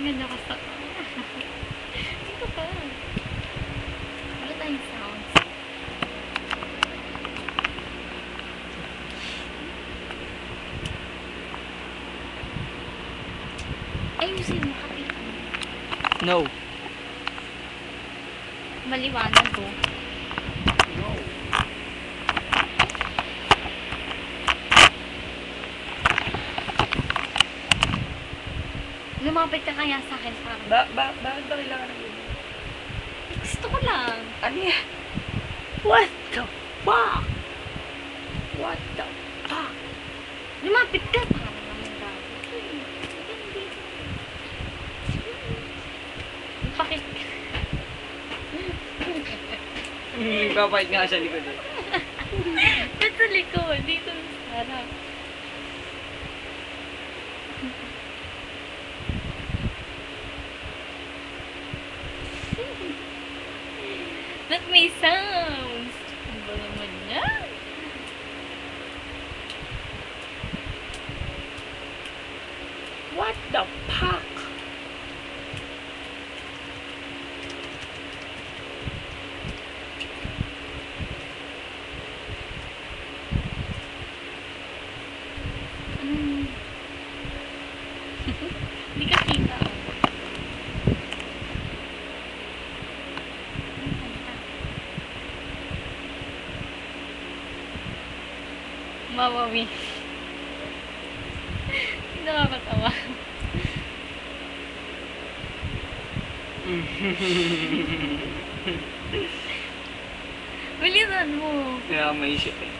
malakas ako. Dito ka. Wala tayong sounds. Ayusin mo, kapitan. No. Maliwanag to. No. Lumapit ka kaya sa akin para. Ba, ba, bakit ba kailangan ng ganyan? Gusto ko lang. Ano yan? What the fuck? What the fuck? Lumapit ka gago. Pakit ka. Nagpapahit nga sa likod eh. Dito likod. Dito sa harap. That may sounds. Ano ba naman yan? What the fuck? Mm. Hindi ka kita. oh. Ano kanta? Mawawi. Nakakatawa. Bilisan mo. Kaya maisip eh.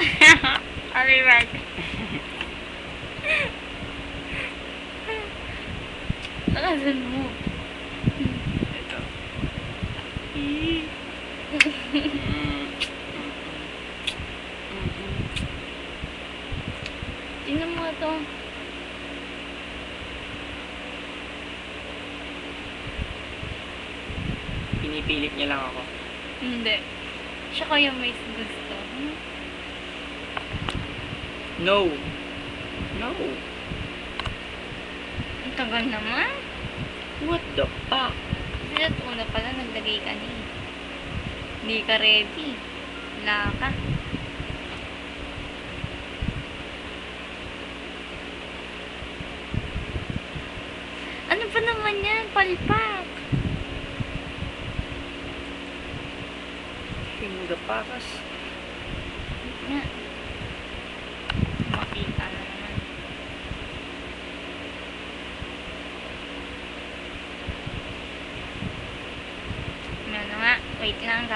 I'll be back. Nakasan mo. Ito. Eh. Tingnan mo ito. Pinipilit niya lang ako. Hindi. Siya kaya may gusto. Hmm? No. No. Ang tagal naman. What the fuck? Kasi una pala naglagay ka ni. Hindi ka ready. Wala ka. Yan? Palpak. Hinga pakas. Nga. Makita na naman. Ano nga? Wait lang.